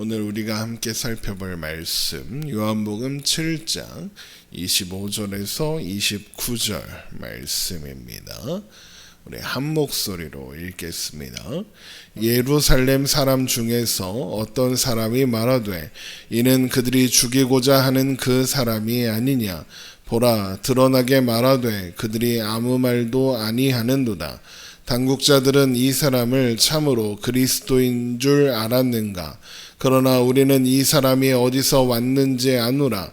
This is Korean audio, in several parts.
오늘 우리가 함께 살펴볼 말씀 요한복음 7장 25절에서 29절 말씀입니다. 우리 한 목소리로 읽겠습니다. 예루살렘 사람 중에서 어떤 사람이 말하되 이는 그들이 죽이고자 하는 그 사람이 아니냐 보라 드러나게 말하되 그들이 아무 말도 아니하는도다 당국자들은 이 사람을 참으로 그리스도인 줄 알았는가 그러나 우리는 이 사람이 어디서 왔는지 아노라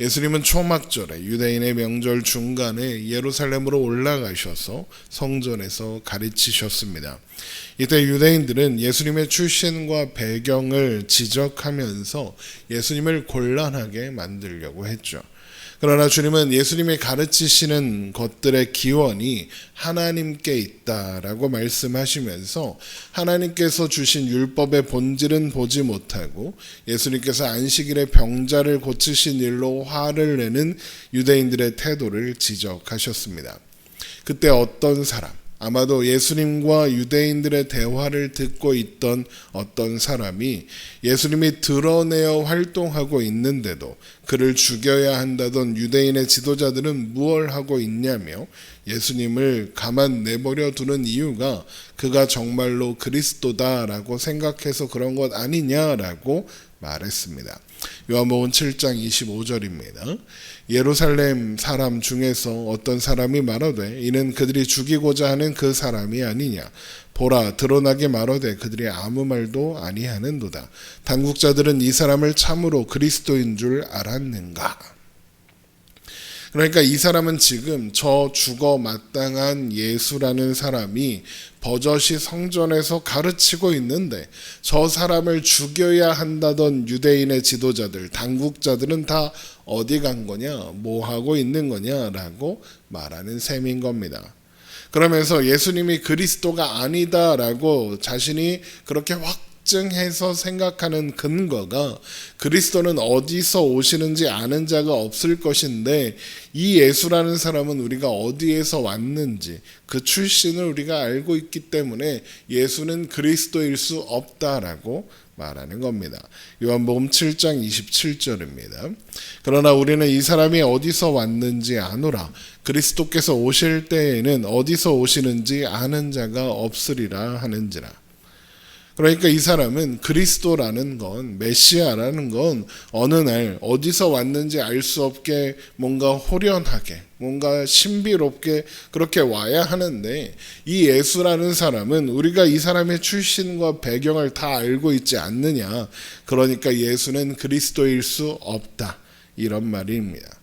예수님은 초막절에 유대인의 명절 중간에 예루살렘으로 올라가셔서 성전에서 가르치셨습니다. 이때 유대인들은 예수님의 출신과 배경을 지적하면서 예수님을 곤란하게 만들려고 했죠. 그러나 주님은 예수님이 가르치시는 것들의 기원이 하나님께 있다라고 말씀하시면서 하나님께서 주신 율법의 본질은 보지 못하고 예수님께서 안식일에 병자를 고치신 일로 화를 내는 유대인들의 태도를 지적하셨습니다. 그때 어떤 사람, 아마도 예수님과 유대인들의 대화를 듣고 있던 어떤 사람이 예수님이 드러내어 활동하고 있는데도 그를 죽여야 한다던 유대인의 지도자들은 무얼 하고 있냐며 예수님을 가만 내버려 두는 이유가 그가 정말로 그리스도다라고 생각해서 그런 것 아니냐라고 말했습니다. 요한복음 7장 25절입니다. 예루살렘 사람 중에서 어떤 사람이 말하되 이는 그들이 죽이고자 하는 그 사람이 아니냐? 보라 드러나게 말하되 그들이 아무 말도 아니하는도다. 당국자들은 이 사람을 참으로 그리스도인 줄 알았는가 그러니까 이 사람은 지금 저 죽어 마땅한 예수라는 사람이 버젓이 성전에서 가르치고 있는데 저 사람을 죽여야 한다던 유대인의 지도자들, 당국자들은 다 어디 간 거냐, 뭐 하고 있는 거냐라고 말하는 셈인 겁니다. 그러면서 예수님이 그리스도가 아니다라고 자신이 그렇게 확 확증해서 생각하는 근거가 그리스도는 어디서 오시는지 아는 자가 없을 것인데 이 예수라는 사람은 우리가 어디에서 왔는지 그 출신을 우리가 알고 있기 때문에 예수는 그리스도일 수 없다라고 말하는 겁니다. 요한복음 7장 27절입니다. 그러나 우리는 이 사람이 어디서 왔는지 아노라. 그리스도께서 오실 때에는 어디서 오시는지 아는 자가 없으리라 하는지라. 그러니까 이 사람은 그리스도라는 건 메시아라는 건 어느 날 어디서 왔는지 알 수 없게 뭔가 호련하게 뭔가 신비롭게 그렇게 와야 하는데 이 예수라는 사람은 우리가 이 사람의 출신과 배경을 다 알고 있지 않느냐 그러니까 예수는 그리스도일 수 없다 이런 말입니다.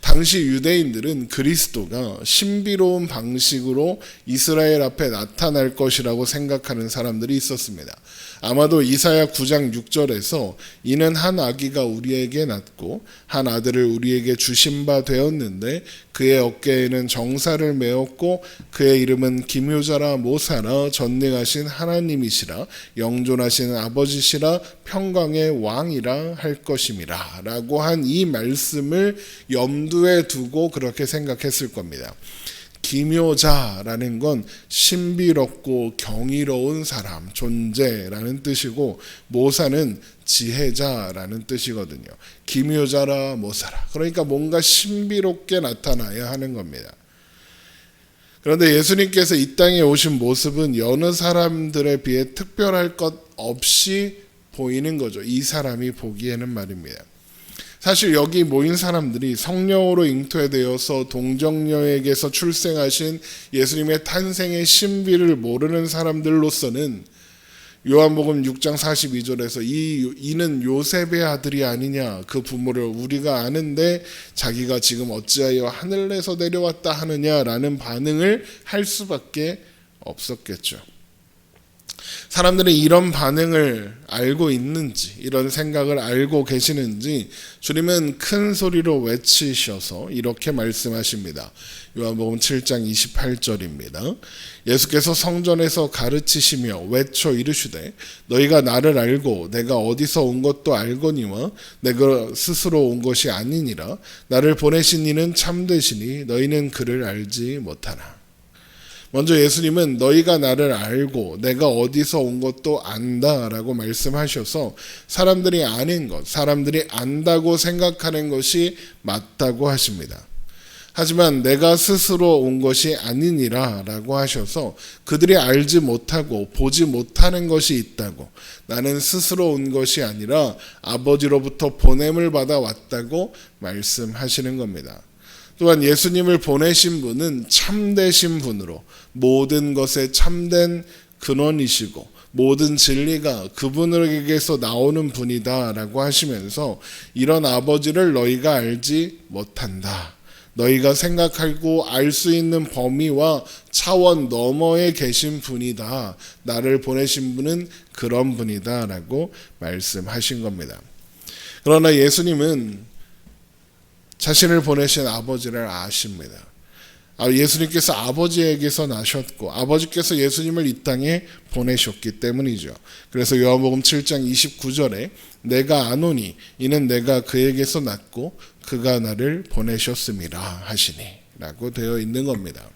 당시 유대인들은 그리스도가 신비로운 방식으로 이스라엘 앞에 나타날 것이라고 생각하는 사람들이 있었습니다. 아마도 이사야 9장 6절에서 이는 한 아기가 우리에게 낳고 한 아들을 우리에게 주신 바 되었는데 그의 어깨에는 정사를 메었고 그의 이름은 기묘자라 모사라 전능하신 하나님이시라 영존하신 아버지시라 평강의 왕이라 할 것임이라 라고 한 이 말씀을 염두에 두고 그렇게 생각했을 겁니다. 기묘자라는 건 신비롭고 경이로운 사람, 존재라는 뜻이고 모사는 지혜자라는 뜻이거든요. 기묘자라 모사라. 그러니까 뭔가 신비롭게 나타나야 하는 겁니다. 그런데 예수님께서 이 땅에 오신 모습은 여느 사람들에 비해 특별할 것 없이 보이는 거죠. 이 사람이 보기에는 말입니다. 사실 여기 모인 사람들이 성령으로 잉태되어서 동정녀에게서 출생하신 예수님의 탄생의 신비를 모르는 사람들로서는 요한복음 6장 42절에서 이 이는 요셉의 아들이 아니냐 그 부모를 우리가 아는데 자기가 지금 어찌하여 하늘에서 내려왔다 하느냐라는 반응을 할 수밖에 없었겠죠. 사람들이 이런 반응을 알고 있는지, 이런 생각을 알고 계시는지 주님은 큰 소리로 외치셔서 이렇게 말씀하십니다. 요한복음 7장 28절입니다. 예수께서 성전에서 가르치시며 외쳐 이르시되 너희가 나를 알고 내가 어디서 온 것도 알거니와 내가 스스로 온 것이 아니니라 나를 보내신 이는 참되시니 너희는 그를 알지 못하나 먼저 예수님은 너희가 나를 알고 내가 어디서 온 것도 안다라고 말씀하셔서 사람들이 아는 것, 사람들이 안다고 생각하는 것이 맞다고 하십니다. 하지만 내가 스스로 온 것이 아니니라 라고 하셔서 그들이 알지 못하고 보지 못하는 것이 있다고 나는 스스로 온 것이 아니라 아버지로부터 보냄을 받아 왔다고 말씀하시는 겁니다. 또한 예수님을 보내신 분은 참되신 분으로 모든 것에 참된 근원이시고 모든 진리가 그분에게서 나오는 분이다라고 하시면서 이런 아버지를 너희가 알지 못한다. 너희가 생각하고 알 수 있는 범위와 차원 너머에 계신 분이다. 나를 보내신 분은 그런 분이다라고 말씀하신 겁니다. 그러나 예수님은 자신을 보내신 아버지를 아십니다. 아, 예수님께서 아버지에게서 나셨고 아버지께서 예수님을 이 땅에 보내셨기 때문이죠. 그래서 요한복음 7장 29절에 내가 아노니 이는 내가 그에게서 났고 그가 나를 보내셨음이라 하시니라고 되어 있는 겁니다.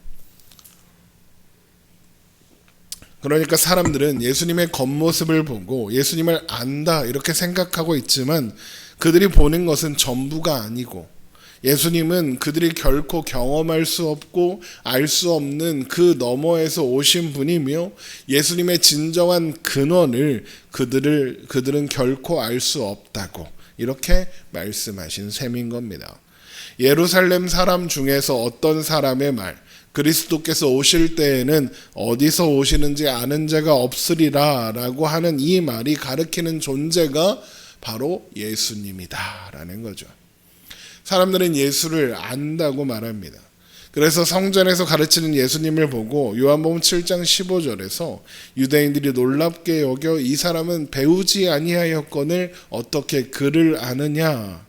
그러니까 사람들은 예수님의 겉모습을 보고 예수님을 안다 이렇게 생각하고 있지만 그들이 보는 것은 전부가 아니고 예수님은 그들이 결코 경험할 수 없고 알 수 없는 그 너머에서 오신 분이며 예수님의 진정한 근원을 그들을 그들은 결코 알 수 없다고 이렇게 말씀하신 셈인 겁니다. 예루살렘 사람 중에서 어떤 사람의 말 그리스도께서 오실 때에는 어디서 오시는지 아는 자가 없으리라 라고 하는 이 말이 가리키는 존재가 바로 예수님이다 라는 거죠. 사람들은 예수를 안다고 말합니다. 그래서 성전에서 가르치는 예수님을 보고 요한복음 7장 15절에서 유대인들이 놀랍게 여겨 이 사람은 배우지 아니하였건을 어떻게 그를 아느냐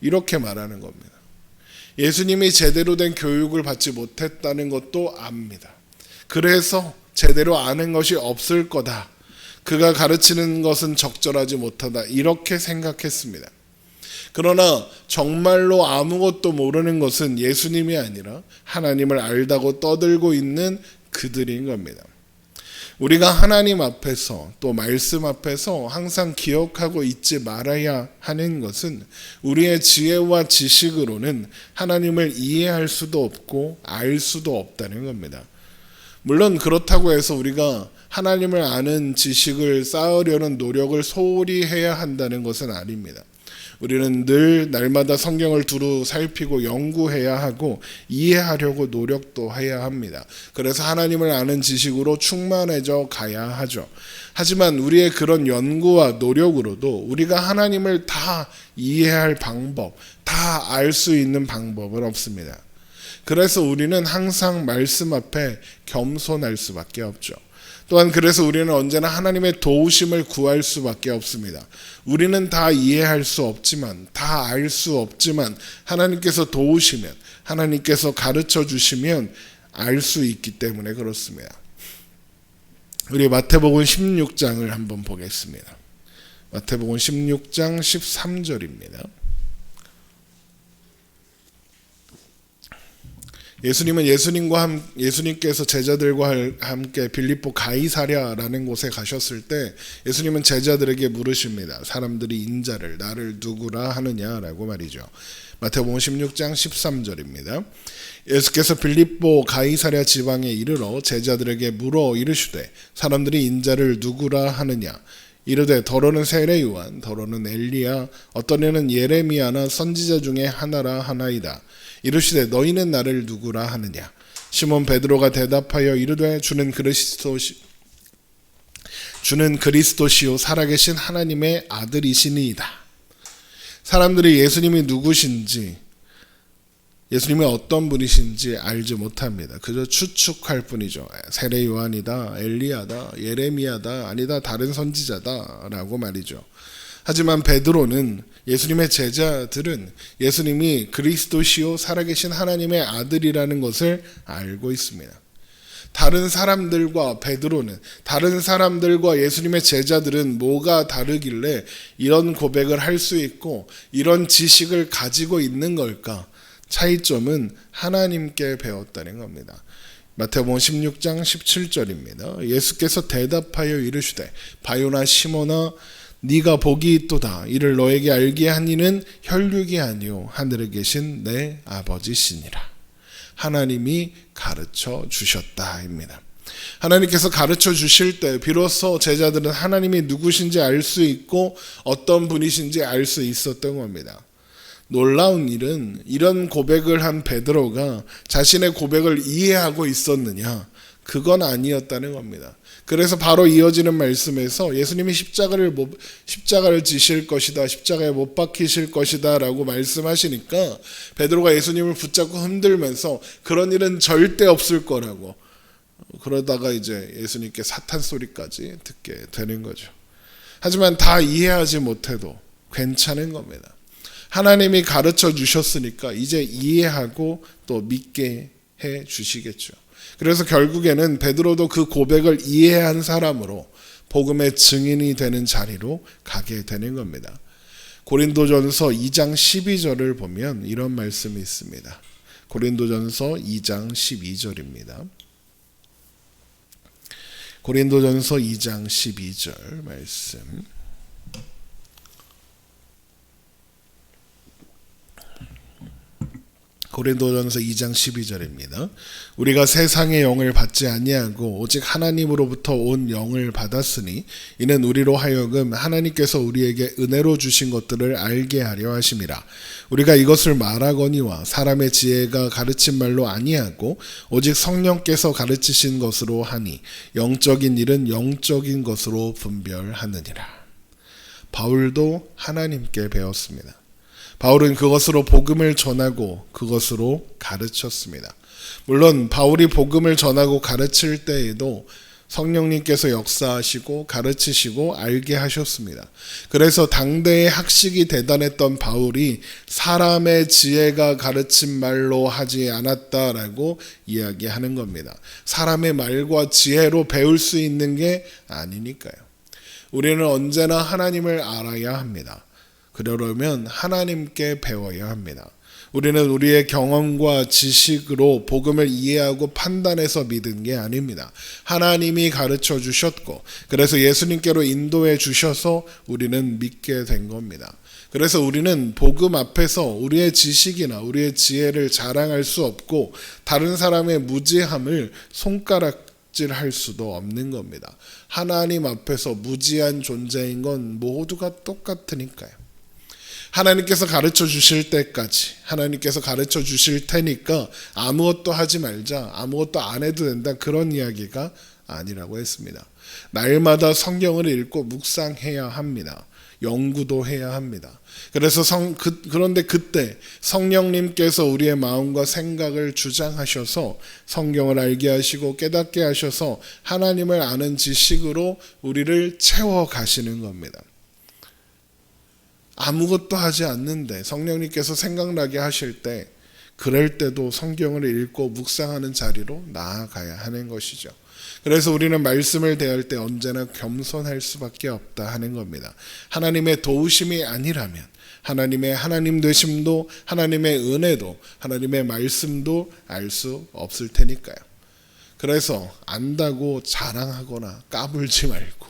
이렇게 말하는 겁니다. 예수님이 제대로 된 교육을 받지 못했다는 것도 압니다. 그래서 제대로 아는 것이 없을 거다. 그가 가르치는 것은 적절하지 못하다. 이렇게 생각했습니다. 그러나 정말로 아무것도 모르는 것은 예수님이 아니라 하나님을 알다고 떠들고 있는 그들인 겁니다. 우리가 하나님 앞에서 또 말씀 앞에서 항상 기억하고 잊지 말아야 하는 것은 우리의 지혜와 지식으로는 하나님을 이해할 수도 없고 알 수도 없다는 겁니다. 물론 그렇다고 해서 우리가 하나님을 아는 지식을 쌓으려는 노력을 소홀히 해야 한다는 것은 아닙니다. 우리는 늘 날마다 성경을 두루 살피고 연구해야 하고 이해하려고 노력도 해야 합니다. 그래서 하나님을 아는 지식으로 충만해져 가야 하죠. 하지만 우리의 그런 연구와 노력으로도 우리가 하나님을 다 이해할 방법, 다 알 수 있는 방법은 없습니다. 그래서 우리는 항상 말씀 앞에 겸손할 수밖에 없죠. 또한 그래서 우리는 언제나 하나님의 도우심을 구할 수밖에 없습니다. 우리는 다 이해할 수 없지만, 다 알 수 없지만, 하나님께서 도우시면, 하나님께서 가르쳐 주시면 알 수 있기 때문에 그렇습니다. 우리 마태복음 16장을 한번 보겠습니다. 마태복음 16장 13절입니다. 예수님은 예수님과 함, 예수님께서 제자들과 함께 빌립보 가이사랴라는 곳에 가셨을 때 예수님은 제자들에게 물으십니다. 사람들이 인자를 나를 누구라 하느냐라고 말이죠. 마태복음 16장 13절입니다. 예수께서 빌립보 가이사랴 지방에 이르러 제자들에게 물어 이르시되 사람들이 인자를 누구라 하느냐 이르되 더러는 세례 요한 더러는 엘리야 어떤 이는 예레미야나 선지자 중에 하나라 하나이다. 이르시되 너희는 나를 누구라 하느냐 시몬 베드로가 대답하여 이르되 주는 그리스도시 주는 그리스도시요 살아계신 하나님의 아들이시니이다. 사람들이 예수님이 누구신지 예수님이 어떤 분이신지 알지 못합니다. 그저 추측할 뿐이죠. 세례 요한이다, 엘리야다, 예레미야다, 아니다 다른 선지자다라고 말이죠. 하지만 베드로는 예수님의 제자들은 예수님이 그리스도시요 살아계신 하나님의 아들이라는 것을 알고 있습니다. 다른 사람들과 베드로는 다른 사람들과 예수님의 제자들은 뭐가 다르길래 이런 고백을 할 수 있고 이런 지식을 가지고 있는 걸까? 차이점은 하나님께 배웠다는 겁니다. 마태복음 16장 17절입니다. 예수께서 대답하여 이르시되 바요나 시모나 네가 복이 있도다 이를 너에게 알게 한 이는 혈육이 아니요 하늘에 계신 내 아버지시니라. 하나님이 가르쳐 주셨다입니다. 하나님께서 가르쳐 주실 때 비로소 제자들은 하나님이 누구신지 알 수 있고 어떤 분이신지 알 수 있었던 겁니다. 놀라운 일은 이런 고백을 한 베드로가 자신의 고백을 이해하고 있었느냐? 그건 아니었다는 겁니다. 그래서 바로 이어지는 말씀에서 예수님이 십자가를 못, 십자가를 지실 것이다, 십자가에 못 박히실 것이다라고 말씀하시니까 베드로가 예수님을 붙잡고 흔들면서 그런 일은 절대 없을 거라고 그러다가 이제 예수님께 사탄 소리까지 듣게 되는 거죠. 하지만 다 이해하지 못해도 괜찮은 겁니다. 하나님이 가르쳐 주셨으니까 이제 이해하고 또 믿게 해 주시겠죠. 그래서 결국에는 베드로도 그 고백을 이해한 사람으로 복음의 증인이 되는 자리로 가게 되는 겁니다. 고린도전서 2장 12절을 보면 이런 말씀이 있습니다. 고린도전서 2장 12절입니다. 고린도전서 2장 12절 말씀. 고린도전서 2장 12절입니다. 우리가 세상의 영을 받지 아니하고 오직 하나님으로부터 온 영을 받았으니 이는 우리로 하여금 하나님께서 우리에게 은혜로 주신 것들을 알게 하려 하심이라. 우리가 이것을 말하거니와 사람의 지혜가 가르친 말로 아니하고 오직 성령께서 가르치신 것으로 하니 영적인 일은 영적인 것으로 분별하느니라. 바울도 하나님께 배웠습니다. 바울은 그것으로 복음을 전하고 그것으로 가르쳤습니다. 물론 바울이 복음을 전하고 가르칠 때에도 성령님께서 역사하시고 가르치시고 알게 하셨습니다. 그래서 당대의 학식이 대단했던 바울이 사람의 지혜가 가르친 말로 하지 않았다라고 이야기하는 겁니다. 사람의 말과 지혜로 배울 수 있는 게 아니니까요. 우리는 언제나 하나님을 알아야 합니다. 그러려면 하나님께 배워야 합니다. 우리는 우리의 경험과 지식으로 복음을 이해하고 판단해서 믿은 게 아닙니다. 하나님이 가르쳐 주셨고, 그래서 예수님께로 인도해 주셔서 우리는 믿게 된 겁니다. 그래서 우리는 복음 앞에서 우리의 지식이나 우리의 지혜를 자랑할 수 없고, 다른 사람의 무지함을 손가락 할 수도 없는 겁니다. 하나님 앞에서 무지한 존재인 건 모두가 똑같으니까요. 하나님께서 가르쳐 주실 때까지 하나님께서 가르쳐 주실 테니까 아무것도 하지 말자 아무것도 안 해도 된다 그런 이야기가 아니라고 했습니다. 날마다 성경을 읽고 묵상해야 합니다. 연구도 해야 합니다. 그래서 성, 그, 그런데 그때 성령님께서 우리의 마음과 생각을 주장하셔서 성경을 알게 하시고 깨닫게 하셔서 하나님을 아는 지식으로 우리를 채워 가시는 겁니다. 아무것도 하지 않는데 성령님께서 생각나게 하실 때 그럴 때도 성경을 읽고 묵상하는 자리로 나아가야 하는 것이죠. 그래서 우리는 말씀을 대할 때 언제나 겸손할 수밖에 없다 하는 겁니다. 하나님의 도우심이 아니라면 하나님의 하나님 되심도 하나님의 은혜도 하나님의 말씀도 알 수 없을 테니까요. 그래서 안다고 자랑하거나 까불지 말고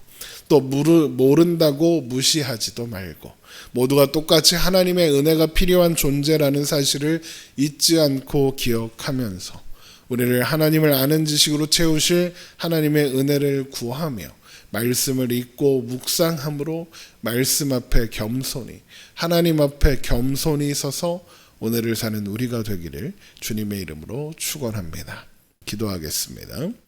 또 모른다고 무시하지도 말고 모두가 똑같이 하나님의 은혜가 필요한 존재라는 사실을 잊지 않고 기억하면서 우리를 하나님을 아는 지식으로 채우실 하나님의 은혜를 구하며 말씀을 읽고 묵상함으로 말씀 앞에 겸손히 하나님 앞에 겸손히 서서 오늘을 사는 우리가 되기를 주님의 이름으로 축원합니다. 기도하겠습니다.